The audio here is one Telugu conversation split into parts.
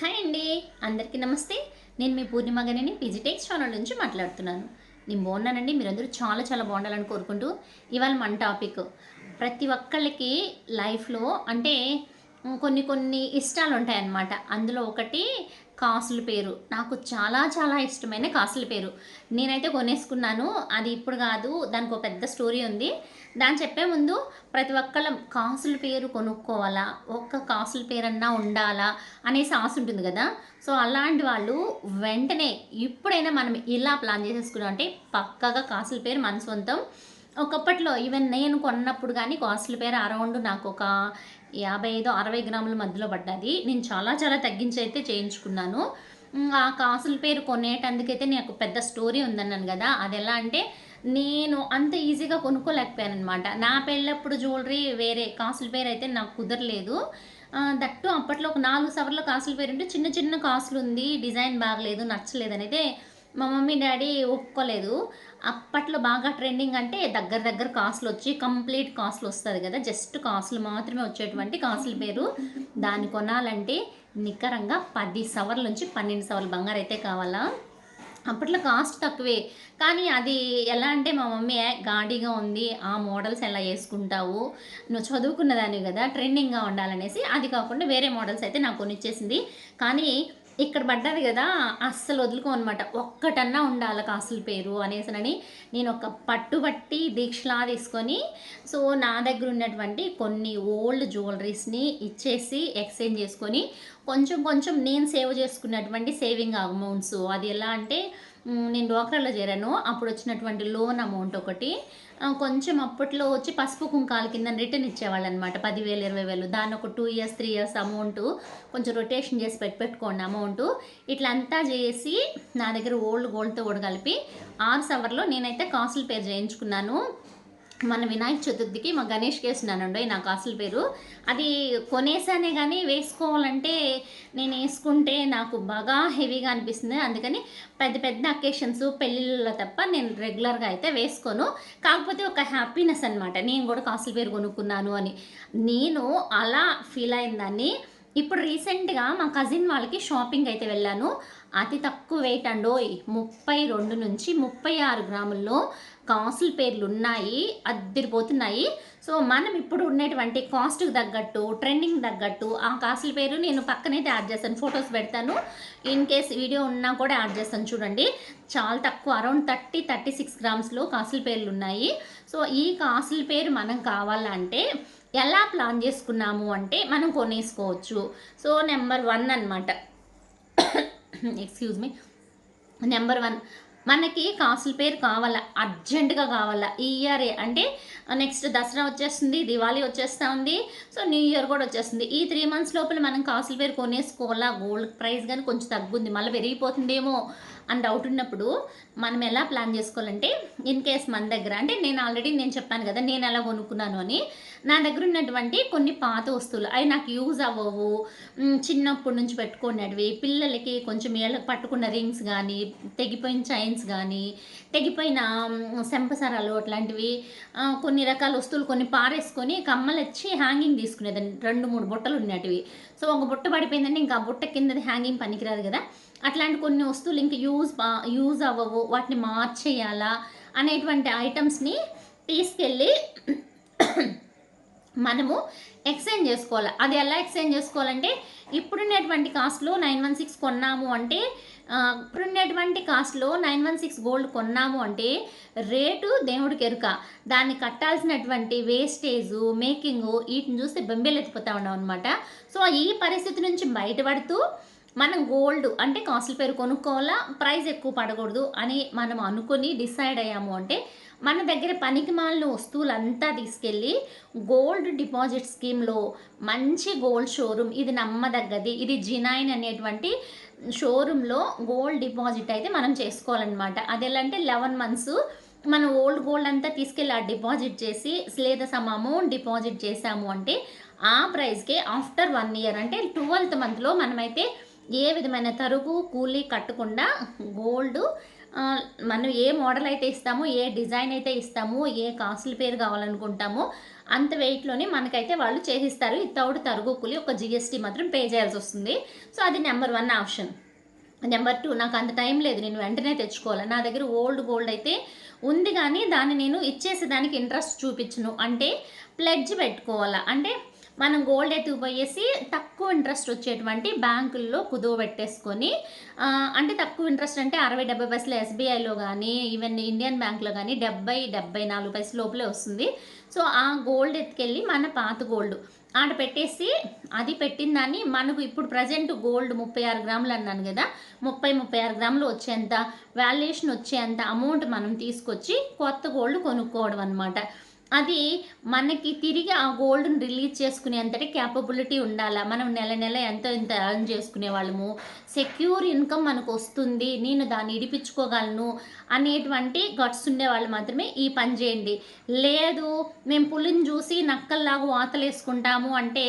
హాయ్ అండి. అందరికీ నమస్తే. నేను మీ పూర్ణిమ గనిని పిజిటెక్స్ ఛానల్ నుంచి మాట్లాడుతున్నాను. నేను బాగున్నానండి. మీరందరూ చాలా చాలా బాగుండాలని కోరుకుంటూ ఇవాళ మన టాపిక్. ప్రతి ఒక్కళ్ళకి లైఫ్లో అంటే కొన్ని కొన్ని ఇష్టాలు ఉంటాయన్నమాట అందులో ఒకటి కాసుల పేరు. నాకు చాలా చాలా ఇష్టమైన కాసుల పేరు. నేనైతే కొనేసుకున్నాను. అది ఇప్పుడు కాదు దానికి ఒక పెద్ద స్టోరీ ఉంది. దాన్ని చెప్పే ముందు ప్రతి ఒక్కళ్ళం కాసుల పేరు కొనుక్కోవాలా? ఒక్క కాసుల పేరన్నా ఉండాలా? అనేసి ఆశ ఉంటుంది కదా? సో అలాంటి వాళ్ళు వెంటనే ఇప్పుడైనా మనం ఇలా ప్లాన్ చేసేసుకున్నాం అంటే పక్కగా కాసుల పేరు మన సొంతం. ఒకప్పట్లో ఈవెన్ నేను కొన్నప్పుడు కానీ కాస్ట్ల పేరు అరౌండ్ నాకు ఒక యాభై ఐదు అరవై గ్రాముల మధ్యలో పడ్డది. నేను చాలా చాలా తగ్గించి అయితే చేయించుకున్నాను. ఆ కాసుల పేరు కొనేటందుకైతే నాకు పెద్ద స్టోరీ ఉందన్నాను కదా. అది ఎలా అంటే నేను అంత ఈజీగా కొనుక్కోలేకపోయాను అనమాట నా పెళ్ళప్పుడు జ్యువెలరీ వేరే కాసుల పేరు అయితే నాకు కుదరలేదు. దట్టు అప్పట్లో ఒక నాలుగు సవర్ల కాసుల పేరు ఉంటే చిన్న చిన్న కాసులు ఉంది డిజైన్ బాగలేదు నచ్చలేదు అనేది మా మమ్మీ డాడీ ఒప్పుకోలేదు. అప్పట్లో బాగా ట్రెండింగ్ అంటే దగ్గర దగ్గర కాసులు వచ్చి కంప్లీట్ కాసులు వస్తుంది కదా. జస్ట్ కాసులు మాత్రమే వచ్చేటువంటి కాసుల పేరు. దాన్ని కొనాలంటే నికరంగా పది సవర్ల నుంచి పన్నెండు సవర్ల బంగారు అయితే కావాలా? అప్పట్లో కాస్ట్ తక్కువే. కానీ అది ఎలా అంటే మా మమ్మీ గాడిగా ఉంది. ఆ మోడల్స్ ఎలా వేసుకుంటావు? నువ్వు చదువుకున్న దాన్ని కదా ట్రెండింగ్గా ఉండాలనేసి. అది కాకుండా వేరే మోడల్స్ అయితే నాకు కొనిచ్చేసింది. కానీ ఇక్కడ పడ్డది కదా అస్సలు వదులుకో అనమాట ఒక్కటన్నా ఉండాలి కాసుల పేరు అనేసనని నేను ఒక పట్టుబట్టి దీక్షలా తీసుకొని సో నా దగ్గర ఉన్నటువంటి కొన్ని ఓల్డ్ జ్యువెలరీస్ని ఇచ్చేసి ఎక్స్చేంజ్ చేసుకొని కొంచెం కొంచెం నేను సేవ్ చేసుకున్నటువంటి సేవింగ్ అమౌంట్స్. అది ఎలా అంటే నేను డోక్రాలో చేరాను. అప్పుడు వచ్చినటువంటి లోన్ అమౌంట్ ఒకటి. కొంచెం అప్పట్లో వచ్చి పసుపు కుంకాల కింద రిటర్న్ ఇచ్చేవాళ్ళు అనమాట పదివేలు ఇరవై వేలు దాన్ని ఒక two years three years amount కొంచెం రొటేషన్ చేసి పెట్టి పెట్టుకోండి అమౌంట్. ఇట్లా అంతా చేసి నా దగ్గర ఓల్డ్ గోల్డ్తో కూడా కలిపి ఆరు సవర్లో నేనైతే కాసులు పేరు చేయించుకున్నాను. మన వినాయక చతుర్థికి మా గణేష్కి వేసినానండి నా కాసుల పేరు. అది కొనేసానే కానీ వేసుకోవాలంటే నేను వేసుకుంటే నాకు బాగా హెవీగా అనిపిస్తుంది. అందుకని పెద్ద పెద్ద అకేషన్స్ పెళ్ళిళ్ళలో తప్ప నేను రెగ్యులర్గా అయితే వేసుకోను. కాకపోతే ఒక హ్యాపీనెస్ అనమాట నేను కూడా కాసుల పేరు కొనుక్కున్నాను అని. నేను అలా ఫీల్ అయిన దాన్ని ఇప్పుడు రీసెంట్గా మా కజిన్ వాళ్ళకి షాపింగ్ అయితే వెళ్ళాను. అతి తక్కువ వెయిట్ అండోయ్ ముప్పై రెండు నుంచి ముప్పై ఆరు గ్రాముల్లో కాసుల పేర్లు ఉన్నాయి అద్దరిపోతున్నాయి. సో మనం ఇప్పుడు ఉండేటువంటి కాస్ట్కి తగ్గట్టు ట్రెండింగ్ తగ్గట్టు ఆ కాసుల పేరు నేను పక్కనైతే యాడ్ చేస్తాను ఫొటోస్ పెడతాను. ఇన్ కేస్ వీడియో ఉన్నా కూడా యాడ్ చేస్తాను చూడండి. చాలా తక్కువ అరౌండ్ థర్టీ థర్టీ సిక్స్ గ్రామ్స్లో కాసుల పేర్లు ఉన్నాయి సో ఈ కాసుల పేరు మనం కావాలంటే ఎలా ప్లాన్ చేసుకున్నాము అంటే మనం కొనేసుకోవచ్చు. సో నెంబర్ వన్ అనమాట ఎక్స్క్యూజ్ మీ నెంబర్ వన్ మనకి కాసుల పేరు కావాలా? అర్జెంటుగా కావాలా? ఈ ఇయరే అంటే uh, నెక్స్ట్ దసరా వచ్చేస్తుంది దివాళీ వచ్చేస్తూ ఉంది సో న్యూ ఇయర్ కూడా వచ్చేస్తుంది. ఈ త్రీ మంత్స్ లోపల మనం కాసుల పేరు కొనేసుకోవాలా? గోల్డ్ ప్రైస్ కానీ కొంచెం తగ్గుంది. మళ్ళీ పెరిగిపోతుందేమో? అని డౌట్ ఉన్నప్పుడు మనం ఎలా ప్లాన్ చేసుకోవాలంటే ఇన్ కేస్ మన దగ్గర అంటే నేను ఆల్రెడీ నేను చెప్పాను కదా నేను ఎలా కొనుక్కున్నాను అని నా దగ్గర ఉన్నటువంటి కొన్ని పాత వస్తువులు అవి నాకు యూజ్ అవ్వవు. చిన్నప్పటి నుంచి పెట్టుకున్నవి పిల్లలకి కొంచెం ఏళ్ళకి పట్టుకున్న రింగ్స్ కానీ తెగిపోయిన చైన్స్ కానీ తెగిపోయిన శంపసరాలు అట్లాంటివి కొన్ని రకాల వస్తువులు కొన్ని పారేసుకొని కమ్మలు వచ్చి హ్యాంగింగ్ తీసుకునేదాన్ని. రెండు మూడు బుట్టలు ఉన్నటివి. సో ఒక బుట్ట పడిపోయిందంటే ఇంకా ఆ బుట్ట కిందది హ్యాంగింగ్ పనికిరాదు కదా. అట్లాంటి కొన్ని వస్తువులు ఇంకా యూజ్ యూజ్ అవ్వవు. వాటిని మార్చేయాలా అనేటువంటి ఐటమ్స్ని తీసుకెళ్ళి మనము ఎక్స్చేంజ్ చేసుకోవాలి. అది ఎలా ఎక్స్చేంజ్ చేసుకోవాలంటే ఇప్పుడున్నటువంటి కాస్ట్లో నైన్ వన్ సిక్స్ కొన్నాము అంటే ఇప్పుడున్నటువంటి కాస్ట్లో నైన్ వన్ సిక్స్ గోల్డ్ కొన్నాము అంటే రేటు దేవుడికి ఎరుక. దాన్ని కట్టాల్సినటువంటి వేస్టేజు మేకింగ్ వీటిని చూస్తే బెంబేలు ఎత్తిపోతా ఉన్నాం అనమాట సో ఈ పరిస్థితి నుంచి బయటపడుతూ మనం గోల్డ్ అంటే కాస్ట్ల పేరు కొనుక్కోవాలా? ప్రైస్ ఎక్కువ పడకూడదు అని మనం అనుకొని డిసైడ్ అయ్యాము అంటే మన దగ్గర పనికి మాలిన వస్తువులంతా తీసుకెళ్ళి గోల్డ్ డిపాజిట్ స్కీమ్లో మంచి గోల్డ్ షోరూమ్ ఇది నమ్మదగ్గది ఇది జినైన్ అనేటువంటి షోరూంలో గోల్డ్ డిపాజిట్ అయితే మనం చేసుకోవాలన్నమాట. అది ఎలా అంటే లెవెన్ మంత్స్ మనం ఓల్డ్ గోల్డ్ అంతా తీసుకెళ్ళి ఆ డిపాజిట్ చేసి లేదా సమ్ అమౌంట్ డిపాజిట్ చేసాము అంటే ఆ ప్రైస్కే ఆఫ్టర్ వన్ ఇయర్ అంటే ట్వెల్త్ మంత్లో మనమైతే ఏ విధమైన తరుగు కూలీ కట్టకుండా గోల్డ్ మనం ఏ మోడల్ అయితే ఇస్తామో ఏ డిజైన్ అయితే ఇస్తామో ఏ కాస్ట్ల పేరు కావాలనుకుంటామో అంత వెయిట్లోనే మనకైతే వాళ్ళు చేసిస్తారు. వితౌట్ తరుగు కూలి ఒక జిఎస్టీ మాత్రం పే చేయాల్సి వస్తుంది. సో అది number one option number two నాకు అంత టైం లేదు. నేను వెంటనే తెచ్చుకోవాలి. నా దగ్గర ఓల్డ్ గోల్డ్ అయితే ఉంది కానీ దాన్ని నేను ఇచ్చేసేదానికి ఇంట్రెస్ట్ చూపించను. అంటే ప్లెడ్జ్ పెట్టుకోవాలా? అంటే మనం గోల్డ్ ఎత్తుకుపోయేసి తక్కువ ఇంట్రెస్ట్ వచ్చేటువంటి బ్యాంకుల్లో కుదువ పెట్టేసుకొని అంటే తక్కువ ఇంట్రెస్ట్ అంటే అరవై డెబ్బై పైసలు ఎస్బీఐలో కానీ ఈవెన్ ఇండియన్ బ్యాంక్లో కానీ డెబ్బై డెబ్బై నాలుగు పైసలు లోపలే వస్తుంది. సో ఆ గోల్డ్ ఎత్తుకెళ్ళి మన పాత గోల్డ్ ఆడ పెట్టేసి అది పెట్టిన దాన్ని మనకు ఇప్పుడు ప్రజెంట్ గోల్డ్ ముప్పై ఆరు గ్రాములు అన్నాను కదా ముప్పై ముప్పై ఆరు గ్రాములు వచ్చేంత వాల్యుయేషన్ వచ్చేంత అమౌంట్ మనం తీసుకొచ్చి కొత్త గోల్డ్ కొనుక్కోవడం అనమాట అది మనకి తిరిగి ఆ గోల్డ్ని రిలీజ్ చేసుకునే అంతటి క్యాపబిలిటీ ఉండాలా? మనం నెల నెల ఎంతో ఎంత ఎర్న్ చేసుకునే వాళ్ళము? సెక్యూర్ ఇన్కమ్ మనకు వస్తుంది. నేను దాన్ని ఇడిపించుకోగలను అనేటువంటి గట్స్ ఉండేవాళ్ళు మాత్రమే ఈ పని చేయండి. లేదు మేము పులిని చూసి నక్కల్లాగా వాతలేసుకుంటాము అంటే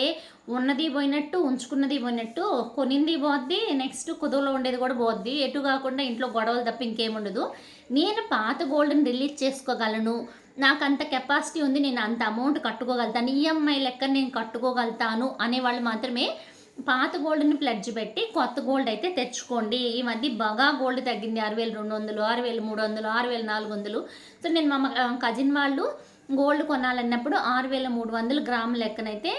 ఉన్నది పోయినట్టు ఉంచుకున్నది పోయినట్టు కొనింది పోద్ది నెక్స్ట్ కుదువలో ఉండేది కూడా పోద్ది. ఎటు కాకుండా ఇంట్లో గొడవలు తప్ప ఇంకేముండదు నేను పాత గోల్డ్ని రిలీజ్ చేసుకోగలను. నాకు అంత కెపాసిటీ ఉంది నేను అంత అమౌంట్ కట్టుకోగలుగుతాను ఈఎంఐ లెక్క నేను కట్టుకోగలుగుతాను అనేవాళ్ళు మాత్రమే పాత గోల్డ్ని ప్లడ్జ్ పెట్టి కొత్త గోల్డ్ అయితే తెచ్చుకోండి. ఈ మధ్య బాగా గోల్డ్ తగ్గింది ఆరు వేలు రెండు వందలు ఆరు వేలు మూడు వందలు ఆరు వేలు నాలుగు వందలు. సో నేను మా కజిన్ వాళ్ళు గోల్డ్ కొనాలన్నప్పుడు ఆరు వేల మూడు వందలు గ్రాముల లెక్కనైతే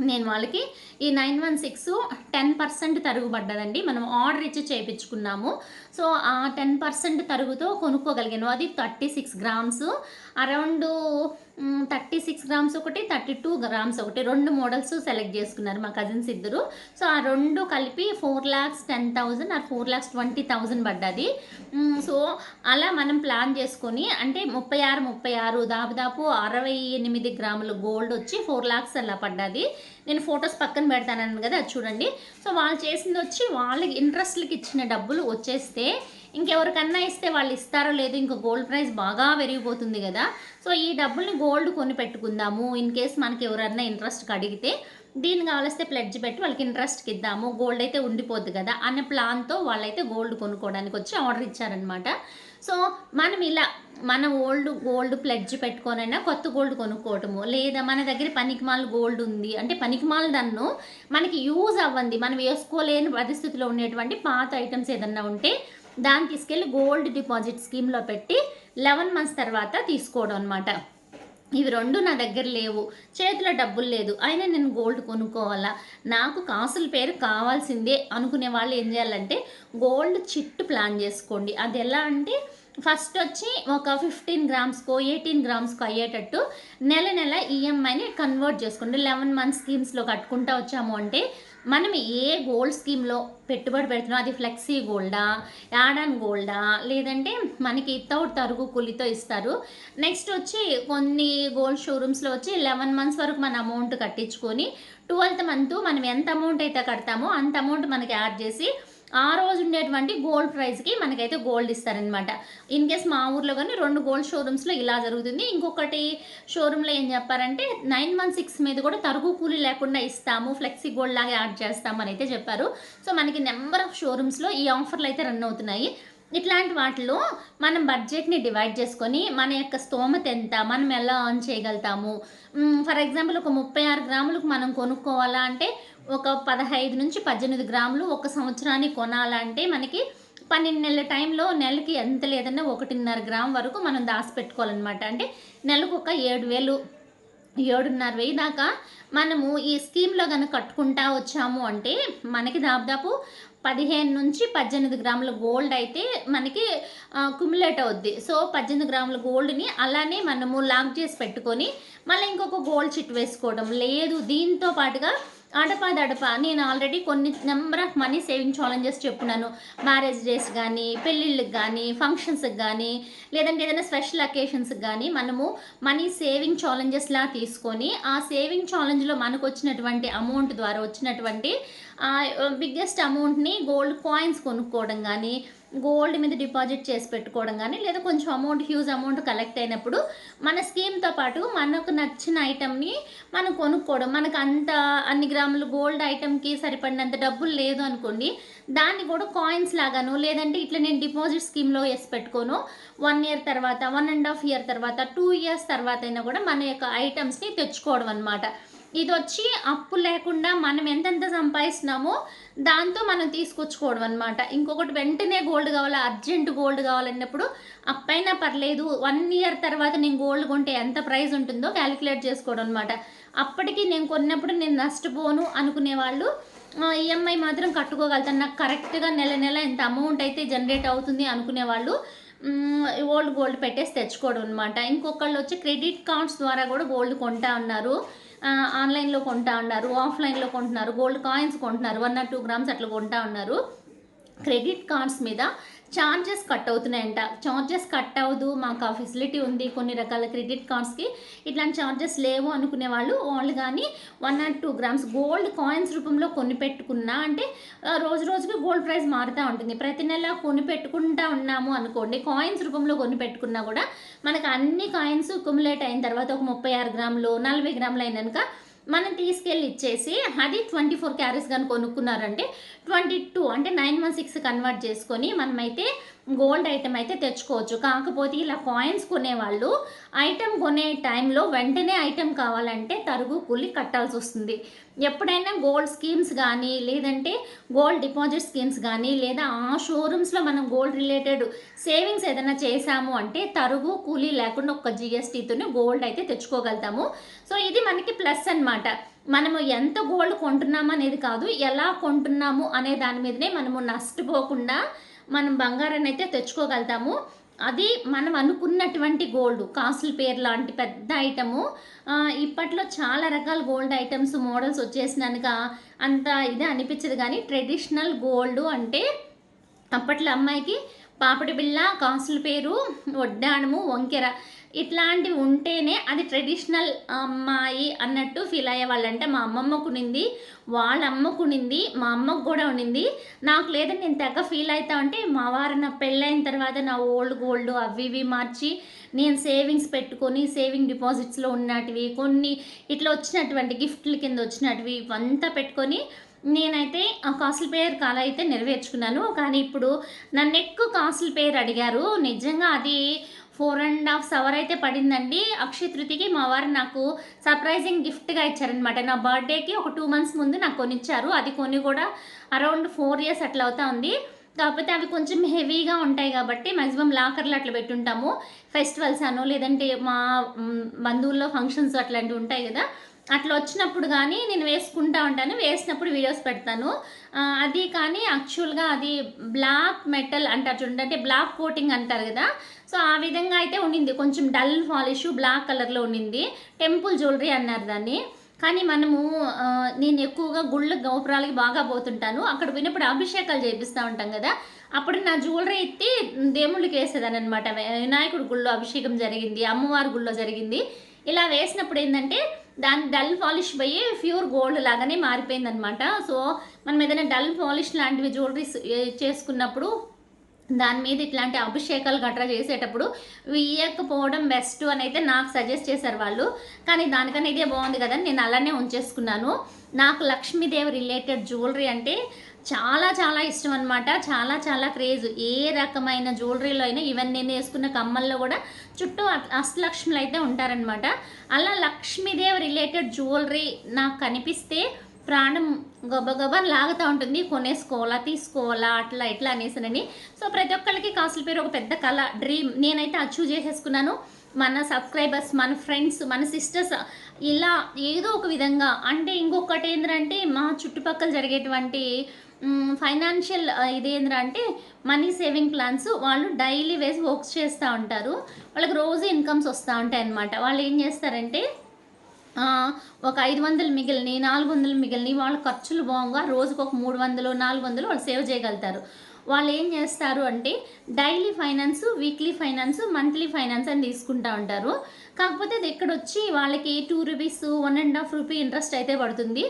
నేను వాళ్ళకి ఈ nine one six ten percent తరుగుపడ్డదండి మనం ఆర్డర్ ఇచ్చి చేయించుకున్నాము సో ఆ టెన్ పర్సెంట్ తరుగుతో కొనుక్కోగలిగాను. అది thirty six grams. Around thirty six grams ఒకటి థర్టీ టూ గ్రామ్స్ ఒకటి. రెండు మోడల్స్ సెలెక్ట్ చేసుకున్నారు మా కజిన్స్ ఇద్దరు. సో ఆ రెండు కలిపి four lakhs ten thousand or four lakhs twenty thousand పడ్డది. సో అలా మనం ప్లాన్ చేసుకొని అంటే ముప్పై ఆరు ముప్పై ఆరు దాదాపు అరవై ఎనిమిది గ్రాముల గోల్డ్ వచ్చి ఫోర్ ల్యాక్స్ అలా పడ్డది. నేను ఫొటోస్ పక్కన పెడతానని కదా అది చూడండి. సో వాళ్ళు చేసింది వచ్చి వాళ్ళకి ఇంట్రెస్ట్లకి ఇచ్చిన డబ్బులు వచ్చేస్తే ఇంకెవరికన్నా ఇస్తే వాళ్ళు ఇస్తారో లేదో ఇంకా గోల్డ్ ప్రైస్ బాగా పెరిగిపోతుంది కదా. సో ఈ డబ్బుల్ని గోల్డ్ కొని పెట్టుకుందాము. ఇన్ కేస్ మనకి ఎవరన్నా ఇంట్రెస్ట్కి అడిగితే దీన్ని కావలిస్తే ప్లెడ్జ్ పెట్టి వాళ్ళకి ఇంట్రెస్ట్కి ఇద్దాము. గోల్డ్ అయితే ఉండిపోద్ది కదా అనే ప్లాన్తో వాళ్ళైతే గోల్డ్ కొనుక్కోవడానికి వచ్చి ఆర్డర్ ఇచ్చారనమాట సో మనం ఇలా మన ఓల్డ్ గోల్డ్ ప్లెడ్జ్ పెట్టుకోనైనా కొత్త గోల్డ్ కొనుక్కోవటము. లేదా మన దగ్గర పనికిమాల గోల్డ్ ఉంది. అంటే పనికిమాల దన్ను మనకి యూజ్ అవ్వండి మనం వేసుకోలేని పరిస్థితిలో ఉండేటువంటి పాత ఐటమ్స్ ఏదన్నా ఉంటే దాన్ని తీసుకెళ్ళి గోల్డ్ డిపాజిట్ స్కీమ్లో పెట్టి లెవెన్ మంత్స్ తర్వాత తీసుకోవడం అనమాట ఇవి రెండు నా దగ్గర లేవు. చేతిలో డబ్బులు లేదు. అయినా నేను గోల్డ్ కొనుక్కోవాలా? నాకు కాసుల పేరు కావాల్సిందే అనుకునే వాళ్ళు ఏం చేయాలంటే గోల్డ్ చిట్టు ప్లాన్ చేసుకోండి. అది ఎలా అంటే ఫస్ట్ వచ్చి ఒక ఫిఫ్టీన్ గ్రామ్స్కో ఎయిటీన్ గ్రామ్స్కో అయ్యేటట్టు నెల నెల ఈఎంఐని కన్వర్ట్ చేసుకోండి. లెవెన్ మంత్స్ స్కీమ్స్లో కట్టుకుంటా వచ్చాము అంటే మనం ఏ గోల్డ్ స్కీమ్లో పెట్టుబడి పెడుతున్నాం? అది ఫ్లెక్సీ గోల్డా యాడాన్ గోల్డా? లేదంటే మనకి వితౌట్ తరుగు కూలితో ఇస్తారు. నెక్స్ట్ వచ్చి కొన్ని గోల్డ్ షోరూమ్స్లో వచ్చి లెవెన్ మంత్స్ వరకు మన అమౌంట్ కట్టించుకొని ట్వెల్త్ మంత్ మనం ఎంత అమౌంట్ అయితే కడతామో అంత అమౌంట్ మనకి యాడ్ చేసి ఆ రోజు ఉండేటువంటి గోల్డ్ ప్రైస్కి మనకైతే గోల్డ్ ఇస్తారనమాట ఇన్ కేస్ మా ఊర్లో కానీ రెండు గోల్డ్ షోరూమ్స్లో ఇలా జరుగుతుంది. ఇంకొకటి షోరూంలో ఏం చెప్పారంటే నైన్ వన్ సిక్స్ మీద కూడా తరుగు కూలి లేకుండా ఇస్తాము ఫ్లెక్సీ గోల్డ్ లాగా యాడ్ చేస్తాము అని అయితే చెప్పారు. సో మనకి నెంబర్ ఆఫ్ షోరూమ్స్లో ఈ ఆఫర్లు అయితే రన్ అవుతున్నాయి. ఇట్లాంటి వాటిలో మనం బడ్జెట్ని డివైడ్ చేసుకొని మన యొక్క స్తోమత ఎంత మనం ఎలా ఆన్ చేయగలుగుతాము? ఫర్ ఎగ్జాంపుల్ ఒక ముప్పై ఆరు గ్రాములకు మనం కొనుక్కోవాలా అంటే ఒక పదహైదు నుంచి పద్దెనిమిది గ్రాములు ఒక సంవత్సరానికి కొనాలంటే మనకి పన్నెండు నెలల టైంలో నెలకి ఎంత లేదన్నా ఒకటిన్నర గ్రామ్ వరకు మనం దాచిపెట్టుకోవాలన్నమాట. అంటే నెలకు ఒక ఏడు వేలు ఏడున్నర వెయ్యి దాకా మనము ఈ స్కీమ్లో కనుక కట్టుకుంటా వచ్చాము అంటే మనకి దాదాపు పదిహేను నుంచి పద్దెనిమిది గ్రాముల గోల్డ్ అయితే మనకి కుమిలేట్ అవుద్ది. సో పద్దెనిమిది గ్రాముల గోల్డ్ని అలానే మనము లాక్ చేసి పెట్టుకొని మళ్ళీ ఇంకొక గోల్డ్ చిట్ వేసుకోవడం. లేదు దీంతో పాటుగా అడపాదడప నేను ఆల్రెడీ కొన్ని number of money saving challenges చెప్పున్నాను. Marriage days కానీ పెళ్ళిళ్ళకి కానీ ఫంక్షన్స్కి కానీ లేదంటే ఏదైనా స్పెషల్ అకేషన్స్కి కానీ మనము మనీ సేవింగ్ ఛాలెంజెస్లా తీసుకొని ఆ సేవింగ్ ఛాలెంజ్లో మనకు వచ్చినటువంటి అమౌంట్ ద్వారా వచ్చినటువంటి బిగ్గెస్ట్ అమౌంట్ని గోల్డ్ కాయిన్స్ కొనుక్కోవడం కానీ గోల్డ్ మీద డిపాజిట్ చేసి పెట్టుకోవడం కానీ లేదా కొంచెం అమౌంట్ హ్యూజ్ అమౌంట్ కలెక్ట్ అయినప్పుడు మన స్కీమ్తో పాటు మనకు నచ్చిన ఐటమ్ని మనం కొనుక్కోవడం. మనకు అంత అన్ని గ్రాములు గోల్డ్ ఐటమ్కి సరిపడినంత డబ్బులు లేదు అనుకోండి దాన్ని కూడా కాయిన్స్ లాగాను లేదంటే ఇట్లా నేను డిపాజిట్ స్కీమ్లో వేసి పెట్టుకోను. వన్ ఇయర్ తర్వాత వన్ అండ్ హాఫ్ ఇయర్ తర్వాత టూ ఇయర్స్ తర్వాత అయినా కూడా మన యొక్క ఐటమ్స్ని తెచ్చుకోవడం అనమాట ఇది వచ్చి అప్పు లేకుండా మనం ఎంతెంత సంపాదిస్తున్నామో దాంతో మనం తీసుకొచ్చుకోవడం అనమాట ఇంకొకటి వెంటనే గోల్డ్ కావాలి అర్జెంట్ గోల్డ్ కావాలన్నప్పుడు అప్పైనా పర్లేదు వన్ ఇయర్ తర్వాత నేను గోల్డ్ కొంటే ఎంత ప్రైస్ ఉంటుందో క్యాలిక్యులేట్ చేసుకోవడం అనమాట అప్పటికి నేను కొన్నప్పుడు నేను నష్టపోను అనుకునే వాళ్ళు ఈఎంఐ మాత్రం కట్టుకోగలుగుతాను నాకు కరెక్ట్గా నెల నెల ఎంత అమౌంట్ అయితే జనరేట్ అవుతుంది అనుకునే వాళ్ళు ఓల్డ్ గోల్డ్ పెట్టేసి తెచ్చుకోవడం అనమాట ఇంకొకళ్ళు వచ్చి క్రెడిట్ కార్డ్స్ ద్వారా కూడా గోల్డ్ కొంటా ఉన్నారు. ఆన్లైన్లో కొంటా ఉన్నారు ఆఫ్లైన్లో కొంటున్నారు గోల్డ్ కాయిన్స్ కొంటున్నారు వన్ ఆర్ టూ గ్రామ్స్ అట్లా కొంటా ఉన్నారు. క్రెడిట్ కార్డ్స్ మీద ఛార్జెస్ కట్ అవుతున్నాయంట. ఛార్జెస్ కట్ అవ్వదు మాకు ఆ ఫెసిలిటీ ఉంది కొన్ని రకాల క్రెడిట్ కార్డ్స్కి ఇట్లాంటి ఛార్జెస్ లేవు అనుకునే వాళ్ళు వాళ్ళు కానీ one or two grams gold coins రూపంలో కొని పెట్టుకున్నా అంటే రోజు రోజుకి గోల్డ్ ప్రైస్ మారుతూ ఉంటుంది. ప్రతి నెల కొని పెట్టుకుంటా ఉన్నాము అనుకోండి కాయిన్స్ రూపంలో కొని పెట్టుకున్నా కూడా మనకు అన్ని కాయిన్స్ కుములేట్ అయిన తర్వాత ఒక ముప్పై ఆరు గ్రాములు నలభై గ్రాములు అయినాక మనం తీసుకెళ్ళి ఇచ్చేసి అది ట్వంటీ ఫోర్ క్యారీస్ కానీ కొనుక్కున్నారంటే ట్వంటీ టూ అంటే నైన్ వన్ సిక్స్ కన్వర్ట్ చేసుకొని మనమైతే గోల్డ్ ఐటమ్ అయితే తెచ్చుకోవచ్చు. కాకపోతే ఇలా కాయిన్స్ కొనేవాళ్ళు ఐటెం కొనే టైంలో వెంటనే ఐటెం కావాలంటే తరుగు కూలి కట్టాల్సి వస్తుంది. ఎప్పుడైనా గోల్డ్ స్కీమ్స్ కానీ లేదంటే గోల్డ్ డిపాజిట్ స్కీమ్స్ కానీ లేదా ఆ షోరూమ్స్లో మనం గోల్డ్ రిలేటెడ్ సేవింగ్స్ ఏదైనా చేశాము అంటే తరుగు కూలీ లేకుండా ఒక జిఎస్టీతోనే గోల్డ్ అయితే తెచ్చుకోగలుగుతాము. సో ఇది మనకి ప్లస్ అన్నమాట. మనము ఎంత గోల్డ్ కొంటున్నాము అనేది కాదు ఎలా కొంటున్నాము అనే దాని మీదనే మనము నష్టపోకుండా మనం బంగారాన్ని అయితే తెచ్చుకోగలుగుతాము. అది మనం అనుకున్నటువంటి గోల్డ్ కాసుల పేరు లాంటి పెద్ద ఐటము. ఇప్పట్లో చాలా రకాల గోల్డ్ ఐటమ్స్ మోడల్స్ వచ్చేసినాక అంత ఇదే అనిపించదు కానీ ట్రెడిషనల్ గోల్డ్ అంటే అప్పట్లో అమ్మాయికి పాపడి బిళ్ళ కాసుల పేరు వడ్డాణము వంకెర ఇట్లాంటివి ఉంటేనే అది ట్రెడిషనల్ అమ్మాయి అన్నట్టు ఫీల్ అయ్యేవాళ్ళంటే మా అమ్మమ్మకు ఉన్నింది వాళ్ళ అమ్మకు ఉన్నింది మా అమ్మకు కూడా ఉన్నింది నాకు లేదని నేను తెగ ఫీల్ అవుతా ఉంటే మా వారు నా పెళ్ళైన తర్వాత నా ఓల్డ్ గోల్డ్ అవి ఇవి మార్చి నేను సేవింగ్స్ పెట్టుకొని సేవింగ్ డిపాజిట్స్లో ఉన్నటివి కొన్ని ఇట్లా వచ్చినటువంటి గిఫ్ట్ల కింద వచ్చినటివి ఇవంతా పెట్టుకొని నేనైతే ఆ కాసుల పేరు కాల అయితే నెరవేర్చుకున్నాను. కానీ ఇప్పుడు నన్ను ఎక్కువ కాసుల పేరు అడిగారు. నిజంగా అది ఫోర్ అండ్ హాఫ్ అవర్ అయితే పడిందండి. అక్షయ తృతికి మా వారు నాకు సర్ప్రైజింగ్ గిఫ్ట్గా ఇచ్చారనమాట నా బర్త్డేకి ఒక టూ మంత్స్ ముందు నాకు కొనిచ్చారు. అది కొని కూడా అరౌండ్ ఫోర్ ఇయర్స్ అట్లా అవుతా ఉంది. కాకపోతే అవి కొంచెం హెవీగా ఉంటాయి కాబట్టి మ్యాక్సిమం లాకర్లు అట్లా పెట్టుంటాము. ఫెస్టివల్స్ అనో లేదంటే మా బంధువుల్లో ఫంక్షన్స్ అట్లాంటివి ఉంటాయి కదా. అట్లా వచ్చినప్పుడు కానీ నేను వేసుకుంటా ఉంటాను. వేసినప్పుడు వీడియోస్ పెడతాను. అది కానీ యాక్చువల్గా అది బ్లాక్ మెటల్ అంటారు చూడండి. అంటే బ్లాక్ కోటింగ్ అంటారు కదా. సో ఆ విధంగా అయితే ఉండింది. కొంచెం డల్ పాలిష్ బ్లాక్ కలర్లో ఉండింది. టెంపుల్ జ్యువెలరీ అన్నారు దాన్ని. కానీ మనము నేను ఎక్కువగా గుళ్ళ గోపురాలకి బాగా పోతుంటాను. అక్కడ పోయినప్పుడు అభిషేకాలు చేపిస్తూ ఉంటాం కదా. అప్పుడు నా జ్యువెలరీ ఎత్తి దేవుళ్ళకి వేసేదాన్ని అనమాట వినాయకుడి గుళ్ళో అభిషేకం జరిగింది అమ్మవారి గుళ్ళో జరిగింది. ఇలా వేసినప్పుడు ఏంటంటే దాని డల్ పాలిష్ పోయి ప్యూర్ గోల్డ్ లాగానే మారిపోయిందనమాట సో మనం ఏదైనా డల్ పాలిష్ లాంటివి జ్యువెలరీస్ చేసుకున్నప్పుడు దాని మీద ఇట్లాంటి అభిషేకాలు గట్రా చేసేటప్పుడు వేయకపోవడం బెస్ట్ అని అయితే నాకు సజెస్ట్ చేశారు వాళ్ళు. కానీ దానికన్నా ఇదే బాగుంది కదా అని నేను అలానే ఉంచేసుకున్నాను. నాకు లక్ష్మీదేవి రిలేటెడ్ జ్యువెలరీ అంటే చాలా చాలా ఇష్టం అనమాట చాలా చాలా క్రేజ్ ఏ రకమైన జ్యువెలరీలో అయినా ఈవెన్ నేను వేసుకున్న కమ్మల్లో కూడా చుట్టూ అట్- అష్టలక్ష్ములు అయితే ఉంటారనమాట అలా లక్ష్మీదేవి రిలేటెడ్ జ్యువెలరీ నాకు కనిపిస్తే ప్రాణం గబగబా లాగుతూ ఉంటుంది. కొనేసుకోవాలా తీసుకోవాలా అట్లా ఇట్లా అనేసానని. సో ప్రతి ఒక్కళ్ళకి కాసుల పేరు ఒక పెద్ద కళ డ్రీమ్. నేనైతే అచీవ్ చేసేసుకున్నాను. మన సబ్స్క్రైబర్స్ మన ఫ్రెండ్స్ మన సిస్టర్స్ ఇలా ఏదో ఒక విధంగా. అంటే ఇంకొకటి ఏంటంటే మా చుట్టుపక్కల జరిగేటువంటి ఫైనాన్షియల్ ఇదేంద్రా అంటే మనీ సేవింగ్ ప్లాన్స్ వాళ్ళు డైలీ వేసి వర్క్స్ చేస్తూ ఉంటారు. వాళ్ళకి రోజు ఇన్కమ్స్ వస్తూ ఉంటాయి అన్నమాట వాళ్ళు ఏం చేస్తారంటే ఒక ఐదు వందలు మిగిలిని నాలుగు వందలు మిగిలిని వాళ్ళ ఖర్చులు బాగుంగా రోజుకు ఒక మూడు వందలు నాలుగు వందలు వాళ్ళు సేవ్ చేయగలుగుతారు. వాళ్ళు ఏం చేస్తారు అంటే daily finance weekly finance monthly finance అని తీసుకుంటా ఉంటారు. కాకపోతే అది ఇక్కడ వచ్చి వాళ్ళకి two rupees one and half rupee interest అయితే పడుతుంది.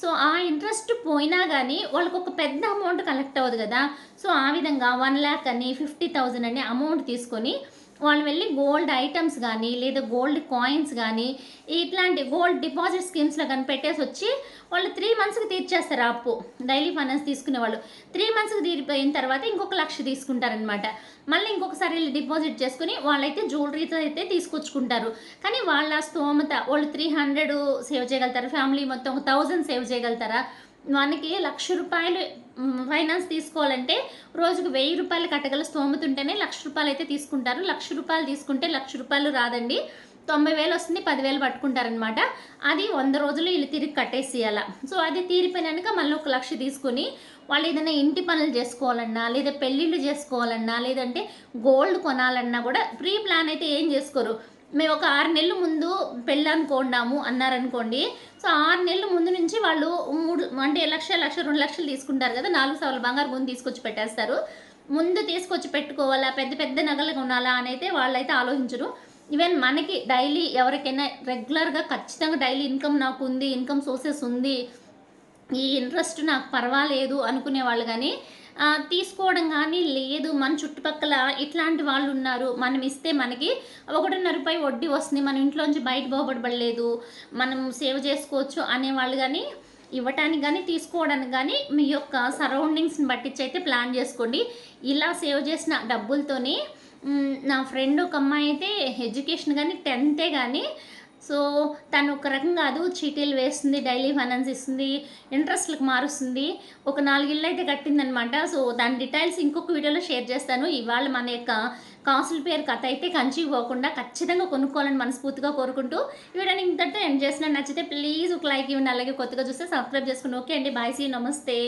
సో ఆ ఇంట్రెస్ట్ పోయినా కానీ వాళ్ళకు ఒక పెద్ద అమౌంట్ కలెక్ట్ అవ్వదు కదా. సో ఆ విధంగా వన్ ల్యాక్ అని ఫిఫ్టీ థౌజండ్ అని అమౌంట్ తీసుకొని వాళ్ళు వెళ్ళి గోల్డ్ ఐటమ్స్ కానీ లేదా గోల్డ్ కాయిన్స్ కానీ ఇట్లాంటి గోల్డ్ డిపాజిట్ స్కీమ్స్లో కానీ పెట్టేసి వచ్చి వాళ్ళు త్రీ మంత్స్కి తీర్చేస్తారు అప్పు. డైలీ ఫైనాన్స్ తీసుకునే వాళ్ళు. త్రీ మంత్స్కి తీరిపోయిన తర్వాత ఇంకొక లక్ష తీసుకుంటారనమాట మళ్ళీ ఇంకొకసారి వెళ్ళి డిపాజిట్ చేసుకుని వాళ్ళైతే జ్యువెలరీతో అయితే తీసుకొచ్చుకుంటారు. కానీ వాళ్ళ స్తోమత వాళ్ళు త్రీ హండ్రెడ్ సేవ్ చేయగలుగుతారు? ఫ్యామిలీ మొత్తం ఒక థౌజండ్ సేవ్ చేయగలుగుతారా? మనకి లక్ష రూపాయలు ఫైనాన్స్ తీసుకోవాలంటే రోజుకు వెయ్యి రూపాయలు కట్టగల స్తోమత ఉంటేనే లక్ష రూపాయలు అయితే తీసుకుంటారు. లక్ష రూపాయలు తీసుకుంటే లక్ష రూపాయలు రాదండి. తొంభై వేలు వస్తుంది పదివేలు పట్టుకుంటారనమాట అది వంద రోజులు వీళ్ళు తిరిగి కట్టేసేయాల. సో అది తీరిపోయినాక మళ్ళీ ఒక లక్ష తీసుకొని వాళ్ళు ఏదైనా ఇంటి పనులు చేసుకోవాలన్నా లేదా పెళ్ళిళ్ళు చేసుకోవాలన్నా లేదంటే గోల్డ్ కొనాలన్నా కూడా ప్రీ ప్లాన్ అయితే ఏం చేసుకోరు. మేము ఒక ఆరు నెలల ముందు పెళ్ళి అనుకోండాము అన్నారనుకోండి సో ఆరు నెలల ముందు నుంచి వాళ్ళు మూడు అంటే లక్ష లక్ష రెండు లక్షలు తీసుకుంటారు కదా నాలుగు సవాల బంగారు ముందు తీసుకొచ్చి పెట్టేస్తారు. ముందు తీసుకొచ్చి పెట్టుకోవాలా పెద్ద పెద్ద నగలు కొనాలా అని అయితే వాళ్ళైతే ఆలోచించరు. ఈవెన్ మనకి డైలీ ఎవరికైనా రెగ్యులర్గా ఖచ్చితంగా డైలీ ఇన్కమ్ నాకు ఉంది ఇన్కమ్ సోర్సెస్ ఉంది ఈ ఇంట్రెస్ట్ నాకు పర్వాలేదు అనుకునే వాళ్ళు కానీ తీసుకోవడం కానీ లేదు. మన చుట్టుపక్కల ఇట్లాంటి వాళ్ళు ఉన్నారు. మనం ఇస్తే మనకి ఒకటిన్నర రూపాయి వడ్డీ వస్తుంది. మన ఇంట్లోంచి బయట పోబడబడలేదు మనం సేవ్ చేసుకోవచ్చు అనేవాళ్ళు కానీ ఇవ్వటానికి కానీ తీసుకోవడానికి కానీ మీ యొక్క సరౌండింగ్స్ని పట్టించి అయితే ప్లాన్ చేసుకోండి. ఇలా సేవ్ చేసిన డబ్బులతోని నా ఫ్రెండ్ ఒక అమ్మాయి అయితే ఎడ్యుకేషన్ కానీ టెన్తే కానీ సో తను ఒక రకం కాదు చీటీలు వేస్తుంది డైలీ ఫైనాన్స్ ఇస్తుంది ఇంట్రెస్ట్లకు మారుస్తుంది. ఒక నాలుగిళ్ళు అయితే కట్టిందనమాట. సో దాని డీటెయిల్స్ ఇంకొక వీడియోలో షేర్ చేస్తాను. ఇవాళ మన యొక్క కాసుల పేరు కథ అయితే కంచి పోకుండా ఖచ్చితంగా కొనుక్కోవాలని మనస్ఫూర్తిగా కోరుకుంటూ ఈ ఇంతటితో ఎండ్ చేసిన నచ్చితే ప్లీజ్ ఒక లైక్ ఇవ్వండి. అలాగే కొత్తగా చూస్తే సబ్స్క్రైబ్ చేసుకుని ఓకే అండి. బాయ్ సీ నమస్తే.